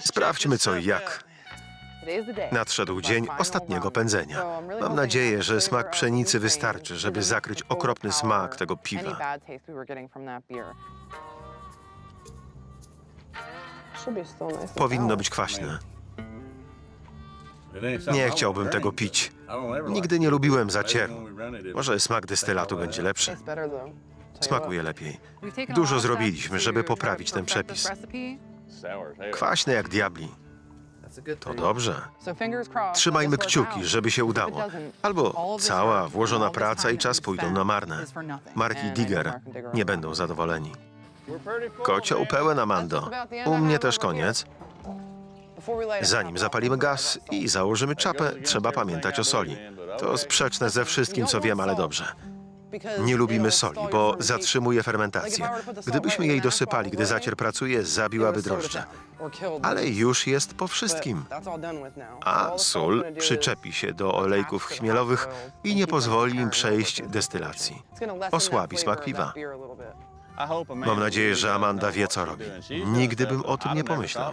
Sprawdźmy co i jak. Nadszedł dzień ostatniego pędzenia. Mam nadzieję, że smak pszenicy wystarczy, żeby zakryć okropny smak tego piwa. Powinno być kwaśne. Nie chciałbym tego pić. Nigdy nie lubiłem zacieru. Może smak destylatu będzie lepszy. Smakuje lepiej. Dużo zrobiliśmy, żeby poprawić ten przepis. Kwaśne jak diabli. To dobrze. Trzymajmy kciuki, żeby się udało. Albo cała włożona praca i czas pójdą na marne. Mark i Digger nie będą zadowoleni. Kocioł pełen, Amando. U mnie też koniec. Zanim zapalimy gaz i założymy czapę, trzeba pamiętać o soli. To sprzeczne ze wszystkim, co wiem, ale dobrze. Nie lubimy soli, bo zatrzymuje fermentację. Gdybyśmy jej dosypali, gdy zacier pracuje, zabiłaby drożdże. Ale już jest po wszystkim. A sól przyczepi się do olejków chmielowych i nie pozwoli im przejść destylacji. Osłabi smak piwa. Mam nadzieję, że Amanda wie, co robi. Nigdy bym o tym nie pomyślał.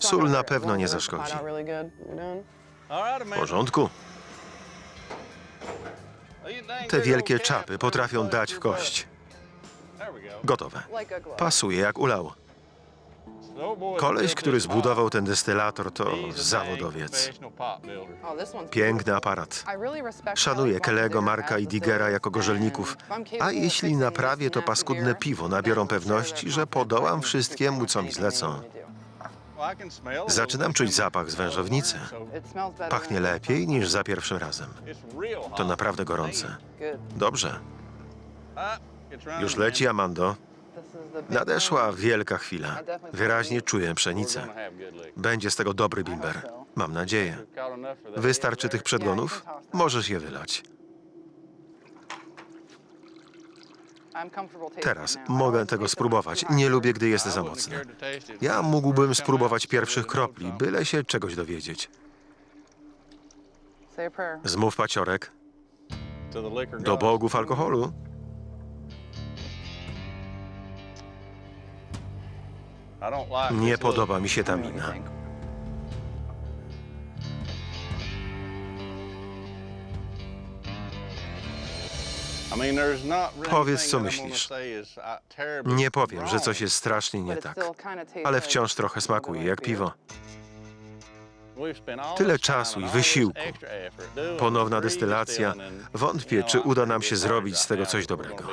Sól na pewno nie zaszkodzi. W porządku. Te wielkie czapy potrafią dać w kość. Gotowe. Pasuje jak ulał. Koleś, który zbudował ten destylator, to zawodowiec. Piękny aparat. Szanuję Kelego, Marka i Digera jako gorzelników. A jeśli naprawię to paskudne piwo, nabiorą pewności, że podołam wszystkiemu, co mi zlecą. Zaczynam czuć zapach z wężownicy. Pachnie lepiej niż za pierwszym razem. To naprawdę gorące. Dobrze. Już leci, Amando. Nadeszła wielka chwila. Wyraźnie czuję pszenicę. Będzie z tego dobry bimber. Mam nadzieję. Wystarczy tych przedgonów? Możesz je wylać. Teraz mogę tego spróbować. Nie lubię, gdy jest za mocne. Ja mógłbym spróbować pierwszych kropli, byle się czegoś dowiedzieć. Zmów paciorek do bogów alkoholu. Nie podoba mi się ta mina. Powiedz, co myślisz. Nie powiem, że coś jest strasznie nie tak, ale wciąż trochę smakuje jak piwo. Tyle czasu i wysiłku. Ponowna destylacja. Wątpię, czy uda nam się zrobić z tego coś dobrego.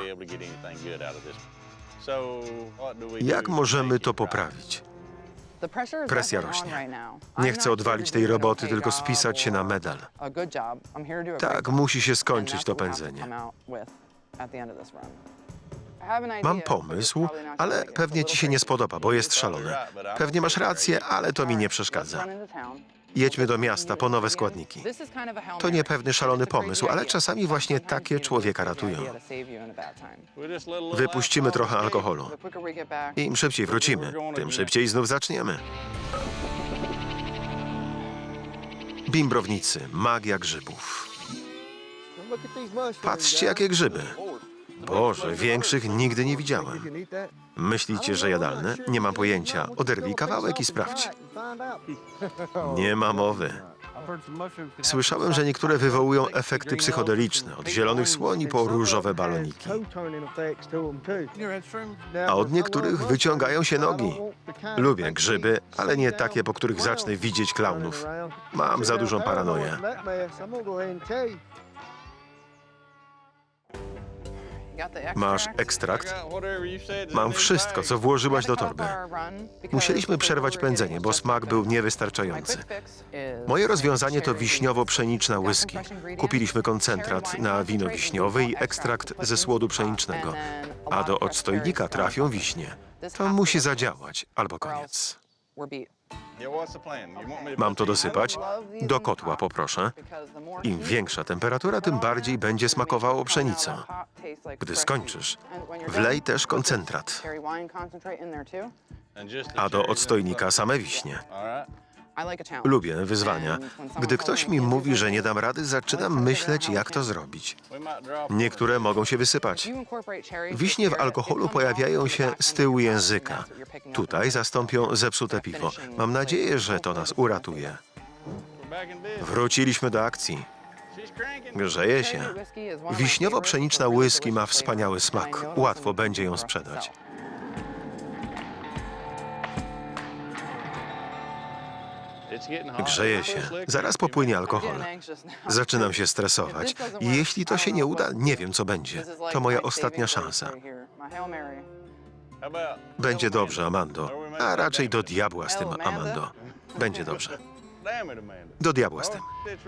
Jak możemy to poprawić? Presja rośnie. Nie chcę odwalić tej roboty, tylko spisać się na medal. Tak, musi się skończyć to pędzenie. Mam pomysł, ale pewnie ci się nie spodoba, bo jest szalony. Pewnie masz rację, ale to mi nie przeszkadza. Jedźmy do miasta po nowe składniki. To niepewny szalony pomysł, ale czasami właśnie takie człowieka ratują. Wypuścimy trochę alkoholu. Im szybciej wrócimy, tym szybciej znów zaczniemy. Bimbrownicy, magia grzybów. Patrzcie, jakie grzyby. Boże, większych nigdy nie widziałem. Myślicie, że jadalne? Nie mam pojęcia. Oderwij kawałek i sprawdź. Nie ma mowy. Słyszałem, że niektóre wywołują efekty psychodeliczne, od zielonych słoni po różowe baloniki. A od niektórych wyciągają się nogi. Lubię grzyby, ale nie takie, po których zacznę widzieć klaunów. Mam za dużą paranoję. Masz ekstrakt? Mam wszystko, co włożyłaś do torby. Musieliśmy przerwać pędzenie, bo smak był niewystarczający. Moje rozwiązanie to wiśniowo-pszeniczna whisky. Kupiliśmy koncentrat na wino wiśniowe i ekstrakt ze słodu pszenicznego. A do odstojnika trafią wiśnie. To musi zadziałać, albo koniec. Mam to dosypać? Do kotła poproszę. Im większa temperatura, tym bardziej będzie smakowało pszenicą. Gdy skończysz, wlej też koncentrat, a do odstojnika same wiśnie. Lubię wyzwania. Gdy ktoś mi mówi, że nie dam rady, zaczynam myśleć, jak to zrobić. Niektóre mogą się wysypać. Wiśnie w alkoholu pojawiają się z tyłu języka. Tutaj zastąpią zepsute piwo. Mam nadzieję, że to nas uratuje. Wróciliśmy do akcji. Grzeje się. Wiśniowo-pszeniczna whisky ma wspaniały smak. Łatwo będzie ją sprzedać. Grzeje się. Zaraz popłynie alkohol. Zaczynam się stresować. I jeśli to się nie uda, nie wiem, co będzie. To moja ostatnia szansa. Będzie dobrze, Amando. A raczej do diabła z tym, Amando. Będzie dobrze. Do diabła z tym.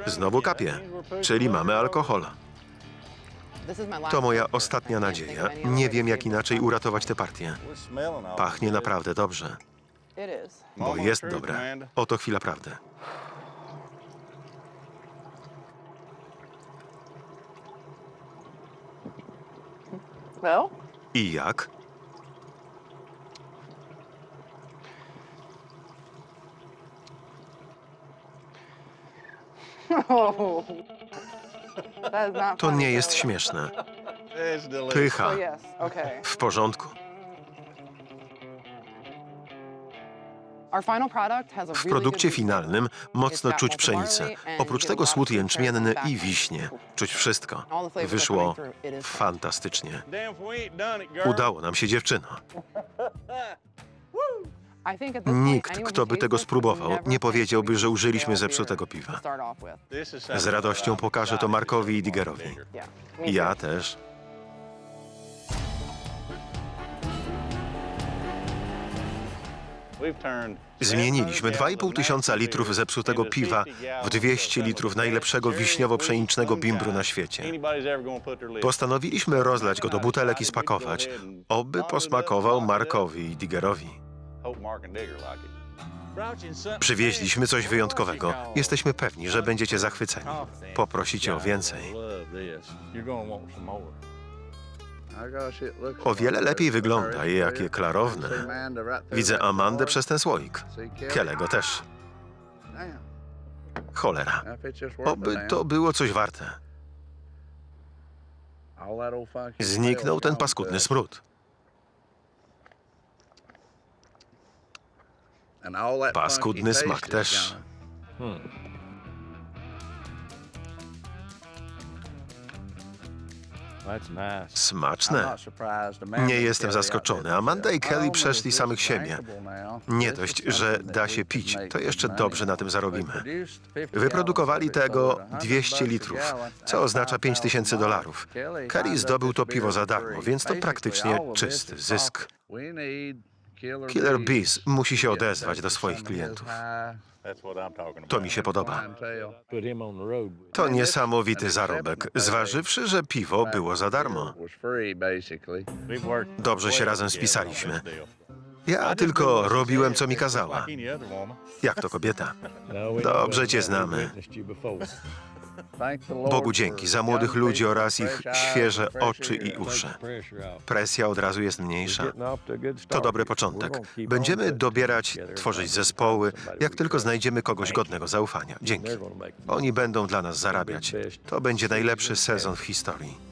Znowu kapie. Czyli mamy alkohol. To moja ostatnia nadzieja. Nie wiem, jak inaczej uratować tę partię. Pachnie naprawdę dobrze, bo jest dobre. Oto chwila prawdy. Well, I jak? oh. To nie jest śmieszne. Pycha. okay. W porządku. W really produkcie finalnym mocno czuć pszenicę. Oprócz tego słód jęczmienny i wiśnie. Czuć wszystko. Wyszło fantastycznie. Udało nam się, dziewczyno. Nikt, kto by tego spróbował, nie powiedziałby, że użyliśmy zepsutego piwa. Z radością pokażę to Markowi i me Ja też. Zmieniliśmy 2,5 tysiąca litrów zepsutego piwa w 200 litrów najlepszego wiśniowo-pszenicznego bimbru na świecie. Postanowiliśmy rozlać go do butelek i spakować, oby posmakował Markowi i Diggerowi. Przywieźliśmy coś wyjątkowego. Jesteśmy pewni, że będziecie zachwyceni. Poprosicie o więcej. O wiele lepiej wygląda jakie klarowne. Widzę Amandę przez ten słoik. Kelego też. Cholera. Oby to było coś warte. Zniknął ten paskudny smród. Paskudny smak też. Smaczne. Nie jestem zaskoczony. Amanda i Kelly przeszli samych siebie. Nie dość, że da się pić, to jeszcze dobrze na tym zarobimy. Wyprodukowali tego 200 litrów, co oznacza 5000 dolarów. Kelly zdobył to piwo za darmo, więc to praktycznie czysty zysk. Killer Bees musi się odezwać do swoich klientów. To mi się podoba. To niesamowity zarobek, zważywszy, że piwo było za darmo. Dobrze się razem spisaliśmy. Ja tylko robiłem, co mi kazała. Jak to kobieta? Dobrze cię znamy. Bogu dzięki za młodych ludzi oraz ich świeże oczy i uszy. Presja od razu jest mniejsza. To dobry początek. Będziemy dobierać, tworzyć zespoły, jak tylko znajdziemy kogoś godnego zaufania. Dzięki. Oni będą dla nas zarabiać. To będzie najlepszy sezon w historii.